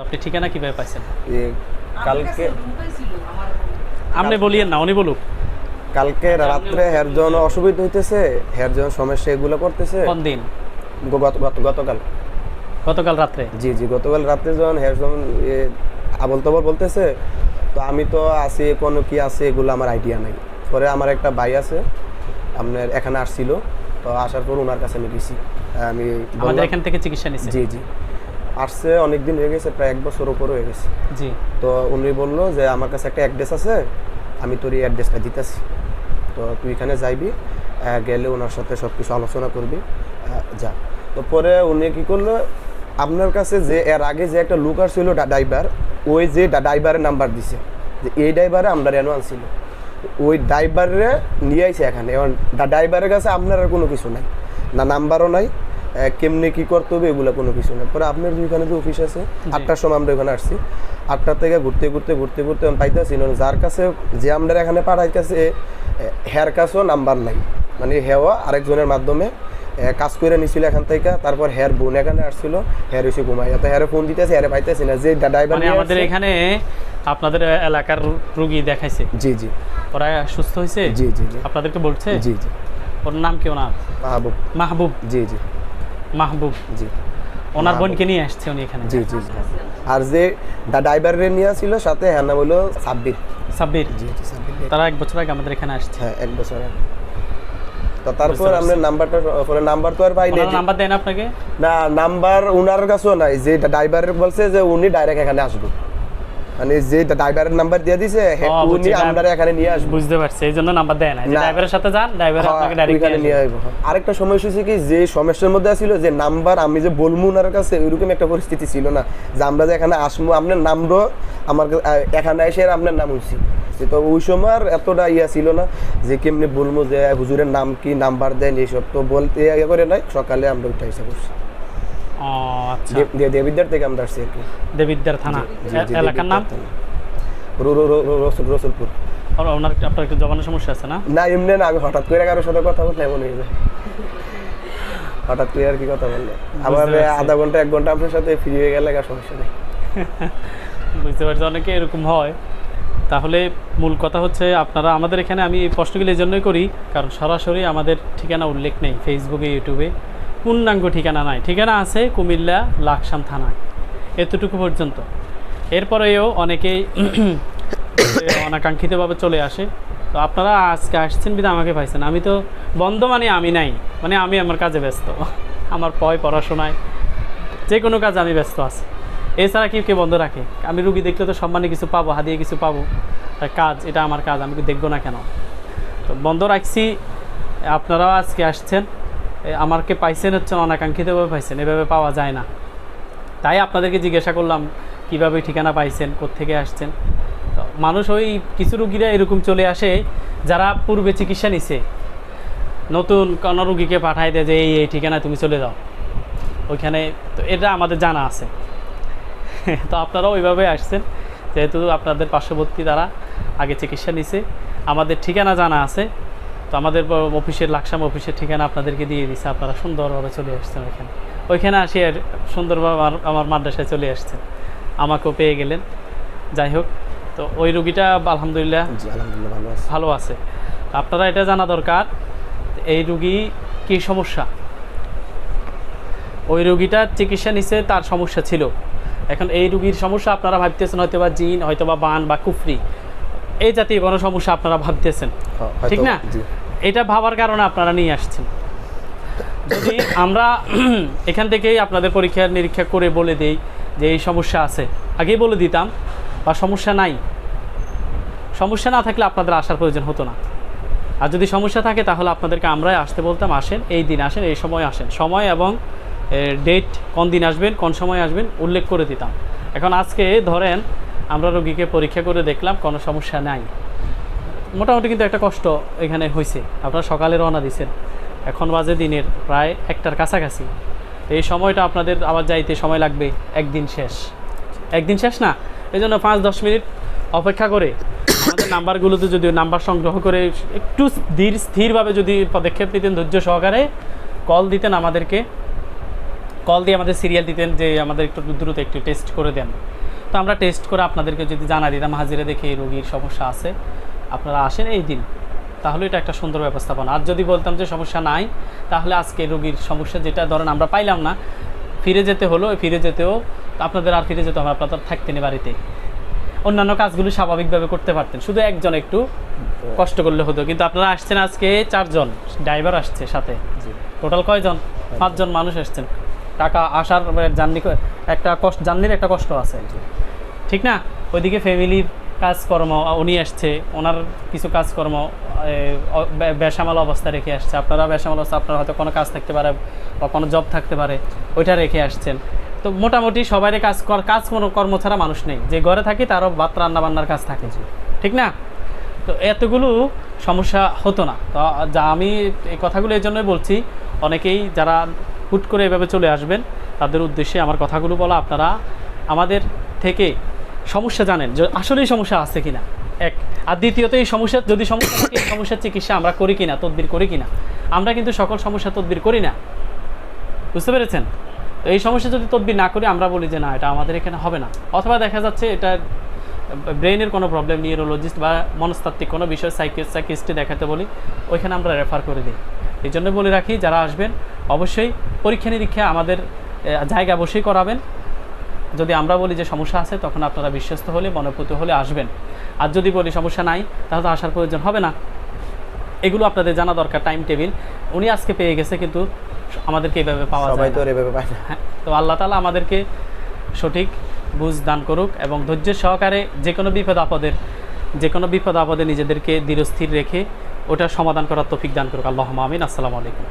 আপনি ঠিকানা কীভাবে পাইছেন? কালকে আপনি বলিয়েন না উনি বলুক। কালকে রাত্রে হের জন অসুবিধা হইতেছে হের জন সমস্যা এগুলো করতেছে। কোন দিন? গ- গত গত- গতকাল। গতকাল রাত্রে? জি জি গতকাল রাত্রে যখন যখন এ আবল তবল বলতেছে তো আমি তো আছি কোনো কি আছে এগুলো আমার আইডিয়া নাই। পরে আমার একটা ভাই আছে আপনার এখানে আসছিল তো আসার পর ওনার কাছে আমি গেছি। আমি আমাদের এখান থেকে চিকিৎসা নিছে। জি জি। আসছে অনেক দিন হয়ে গেছে প্রায় এক বছর উপর হয়ে গেছে। জি। তো উনি বলল যে আমার কাছে একটা অ্যাড্রেস আছে আমি তোর এই অ্যাড্রেসটা দিতেছি। তো তুই এখানে যাইবি গেলে ওনার সাথে সব কিছু আলোচনা করবি যা। তো পরে উনি কী করল আপনার কাছে যে এর আগে যে একটা লুক ছিল ড্রাইভার ওই যে ড্রাইভারের নাম্বার দিছে যে এই ড্রাইভারে আমরা রেনো আনছিল ওই ড্রাইভারে নিয়ে আইছে এখানে এখন ড্রাইভারের কাছে আপনার আর কোনো কিছু নাই না নাম্বারও নাই কেমনে কি করতে হবে এগুলো কোনো কিছু নেই পরে আপনার ওইখানে যে অফিস আছে আটটার সময় আমরা ওখানে আসছি। আটটা থেকে ঘুরতে ঘুরতে ঘুরতে ঘুরতে পাইতেছি না যার কাছে যে আমরা এখানে পাঠাইতেছে হেয়ার কাছেও নাম্বার নাই। মানে হেওয়া আরেকজনের মাধ্যমে কাজ করে নিছিল এখান থেকে তারপর হেয়ার বোন এখানে আসছিল হেয়ার এসে ঘুমাই তো হেয়ারে ফোন দিতেছে হেয়ারে পাইতেছি না। যে ড্রাইভার মানে আমাদের এখানে আপনাদের এলাকার রুগী দেখাইছে? জি জি। ওরা সুস্থ হয়েছে জি জি জি। আপনাদেরকে বলছে? জি জি। ওর নাম কি ওনার মাহবুব। মাহবুব। জি জি। মাহবুব জি। ওনার বোনকে নিয়ে আসছে উনি এখানে। জি জি। আর যে ড্রাইভারের নিয়ে ছিল সাথে হ্যাঁ হলো সাব্বির। সাব্বির? জি তারা এক বছর আগে আমাদের এখানে আসছে। হ্যাঁ এক বছর আগে। তো তারপর আমরা নাম্বারটা পরে নাম্বার তো আর পাই নাই। নাম্বার দেন আপনাকে? না নাম্বার উনার কাছেও নাই। যে ড্রাইভার বলছে যে উনি ডাইরেক্ট এখানে আসবে। মানে যে ড্রাইভারের নাম্বার দিয়ে দিছে উনি আমরা এখানে নিয়ে আসব বুঝতে পারছি এই জন্য নাম্বার দেয় না। ড্রাইভারের সাথে যান ড্রাইভার হ্যাঁ, আপনাকে ডাইরেক্ট নিয়ে আসব। আরেকটা সমস্যা কি যে সমস্যার মধ্যে ছিল যে নাম্বার আমি যে বলব ওনার কাছে ওইরকম একটা পরিস্থিতি ছিল না। যে আমরা যে এখানে আসব আপনার নামও আমার এখানে এসে আপনার নাম হয়েছি তো ওই সময় আর এতটা ইয়া ছিল না যে কেমনি বলব যে হুজুরের নাম কি নাম্বার দেন এইসব। তো বলতে ইয়ে করে নাই সকালে আমরা এসে করছি আচ্ছা। দে- দে- থেকে আমরা আসছি আর কি। দেবিদ্যার থানা। এলাকার নাম? রসুলপুর। ওনার আপনার একটু জবানের সমস্যা আছে না? না এমনি না আমি হঠাৎ করে কারোর সাথে কথা বললে এমন হয়ে যায়। হঠাৎ করে আর কি কথা বললে। আবার আধা ঘণ্টা এক ঘণ্টা আপনার সাথে ফ্রি হয়ে গেলে আর সমস্যা নেই। বুঝতে পারছি অনেকে এরকম হয়। তাহলে মূল কথা হচ্ছে আপনারা আমাদের এখানে আমি এই প্রশ্নগুলো এই জন্যই করি কারণ সরাসরি আমাদের ঠিকানা উল্লেখ নেই ফেসবুকে ইউটিউবে পূর্ণাঙ্গ ঠিকানা নাই। ঠিকানা আছে কুমিল্লা লাকসাম থানায়, এতটুকু পর্যন্ত। এরপরেও অনেকেই অনাকাঙ্ক্ষিতভাবে চলে আসে। তো আপনারা আজকে আসছেন বিধা আমাকে পাইছেন। আমি তো বন্ধ মানে আমি নাই মানে আমি আমার কাজে ব্যস্ত। আমার পয় পড়াশোনায় যে কোনো কাজ আমি ব্যস্ত আছি। এছাড়া কেউ কে বন্ধ রাখে। আমি রুগী দেখলে তো সম্মানে কিছু পাবো হাদিয়ে কিছু পাবো। কাজ, এটা আমার কাজ, আমি দেখব না কেন? তো বন্ধ রাখছি। আপনারাও আজকে আসছেন। আমাকে পাইছেন হচ্ছে অনাকাঙ্ক্ষিতভাবে পাইছেন, এভাবে পাওয়া যায় না। তাই আপনাদেরকে জিজ্ঞাসা করলাম, কীভাবে ঠিকানা পাইছেন, কোত্থেকে আসছেন? তো মানুষ ওই কিছু রুগীরা এরকম চলে আসে, যারা পূর্বে চিকিৎসা নিছে। নতুন কোনো রুগীকে পাঠায় দেয় যে, এই এই ঠিকানায় তুমি চলে যাও। ওইখানে তো এটা আমাদের জানা আছে। তো আপনারাও ওইভাবে আসছেন, যেহেতু আপনাদের পার্শ্ববর্তী তারা আগে চিকিৎসা নিছে। আমাদের ঠিকানা জানা আছে। তো আমাদের অফিসের লাকসাম অফিসের ঠিকানা আপনাদেরকে দিয়ে দিছে আপনারা সুন্দরভাবে চলে আসছেন ওইখানে। ওইখানে আসি আর সুন্দরভাবে আমার আমার মাদ্রাসায় চলে আসছেন। আমাকেও পেয়ে গেলেন। যাই হোক তো ওই রুগীটা আলহামদুলিল্লাহ আলহামদুলিল্লাহ ভালো আছে। ভালো আছে। আপনারা এটা জানা দরকার এই রুগী কি সমস্যা? ওই রুগীটার চিকিৎসা নিছে তার সমস্যা ছিল। এখন এই রুগীর সমস্যা আপনারা ভাবতেছেন হয়তো বা জিন হয়তো বা বান বা কুফরি। এই জাতীয় কোনো সমস্যা আপনারা ভাবতেছেন। হ্যাঁ, ঠিক না? এটা ভাবার কারণে আপনারা নিয়ে আসছেন। যদি আমরা এখান থেকেই আপনাদের পরীক্ষা নিরীক্ষা করে বলে দেই যে এই সমস্যা আছে। আগেই বলে দিতাম বা সমস্যা নাই। সমস্যা না থাকলে আপনাদের আসার প্রয়োজন হতো না। আর যদি সমস্যা থাকে তাহলে আপনাদেরকে আমরাই আসতে বলতাম আসেন এই দিন আসেন এই সময় আসেন। সময় এবং ডেট কোন দিন আসবেন কোন সময় আসবেন উল্লেখ করে দিতাম। এখন আজকে ধরেন আমরা রোগীকে পরীক্ষা করে দেখলাম, কোনো সমস্যা নাই। মোটামুটি কিন্তু একটা কষ্ট এখানে হয়েছে আপনারা সকালে রওনা দিয়েছেন এখন বাজে দিনের, প্রায় একটার কাছাকাছি। এই সময়টা আপনাদের আবার যাইতে সময় লাগবে, একদিন শেষ। একদিন শেষ না এই জন্য পাঁচ দশ মিনিট অপেক্ষা করে আমাদের নাম্বারগুলোতে যদি নাম্বার সংগ্রহ করে একটু ধীর, স্থিরভাবে যদি পদক্ষেপ নিতেন ধৈর্য সহকারে, কল দিতেন আমাদেরকে। কল দিয়ে আমাদের সিরিয়াল দিতেন যে আমাদের একটু দ্রুত একটু টেস্ট করে দেন। তো আমরা টেস্ট করে আপনাদেরকে যদি জানা দিতাম হাজিরা দেখে এই রোগীর সমস্যা আছে। আপনারা আসেন এই দিন। তাহলে এটা একটা সুন্দর ব্যবস্থাপনা। আর যদি বলতাম যে সমস্যা নাই তাহলে আজকে রোগীর সমস্যা যেটা ধরেন আমরা পাইলাম না ফিরে যেতে হলো ফিরে যেতেও আপনাদের আর ফিরে যেতে হবে আপনাদের থাকতেন বাড়িতে। অন্যান্য কাজগুলো স্বাভাবিকভাবে করতে পারতেন। শুধু একজন একটু কষ্ট করলে হতো কিন্তু আপনারা আসছেন আজকে চারজন ড্রাইভার আসছে সাথে। টোটাল কয়জন? পাঁচজন। মানুষ আসছেন। টাকা আসার জার্নি একটা কষ্ট জার্নির একটা কষ্ট আছে। ঠিক না? ওইদিকে ফ্যামিলির কাজকর্ম উনি আসছে ওনার কিছু কাজকর্ম বেসামাল অবস্থা রেখে আসছে। আপনারা বেসামাল অবস্থা আপনার হয়তো কোনো কাজ থাকতে পারে বা কোনো জব থাকতে পারে ওইটা রেখে আসছেন। তো মোটামুটি সবাই কাজ কর কাজ কোনো কর্ম ছাড়া মানুষ নেই। যে ঘরে থাকি তারও ভাত রান্না বান্নার কাজ থাকে। ঠিক না? তো এতগুলো সমস্যা হতো না। তো যা আমি এই কথাগুলো এই জন্যই বলছি অনেকেই যারা হুট করে এভাবে চলে আসবেন তাদের উদ্দেশ্যে আমার কথাগুলো বলা আপনারা আমাদের থেকে সমস্যা জানেন যে আসলেই সমস্যা আছে কিনা? এক। আর দ্বিতীয়ত, এই সমস্যা, যদি সমস্যা এই সমস্যার চিকিৎসা আমরা করি কিনা, তদবির করি কিনা? আমরা কিন্তু সকল সমস্যা তদবির করি না। বুঝতে পেরেছেন? তো এই সমস্যা যদি তদবির না করি, আমরা বলি যে না, এটা আমাদের এখানে হবে না। অথবা দেখা যাচ্ছে এটা ব্রেনের কোনো প্রবলেম, নিউরোলজিস্ট বা মনস্তাত্ত্বিক কোনো বিষয় সাইকিস্টে দেখাতে বলি, ওইখানে আমরা রেফার করে দিই। এই জন্য বলে রাখি, যারা আসবেন, অবশ্যই পরীক্ষা নিরীক্ষা আমাদের জায়গা বসেই করাবেন। যদি আমরা বলি যে সমস্যা আছে তখন আপনারা বিশ্বস্ত হলে মনোপুত হলে আসবেন। আর যদি বলি সমস্যা নাই তাহলে তো আসার প্রয়োজন হবে না। এগুলো আপনাদের জানা দরকার টাইম টেবিল উনি আজকে পেয়ে গেছে কিন্তু আমাদেরকে এভাবে পাওয়া যায় তো হ্যাঁ তো আল্লাহ তালা আমাদেরকে সঠিক বুঝ দান করুক এবং ধৈর্যের সহকারে যে কোনো বিপদ আপদের যে কোনো বিপদ আপদে নিজেদেরকে দৃঢ়স্থির রেখে ওটা সমাধান করার তফিক দান করুক। আল্লাহ মামিন আসসালামু আলাইকুম।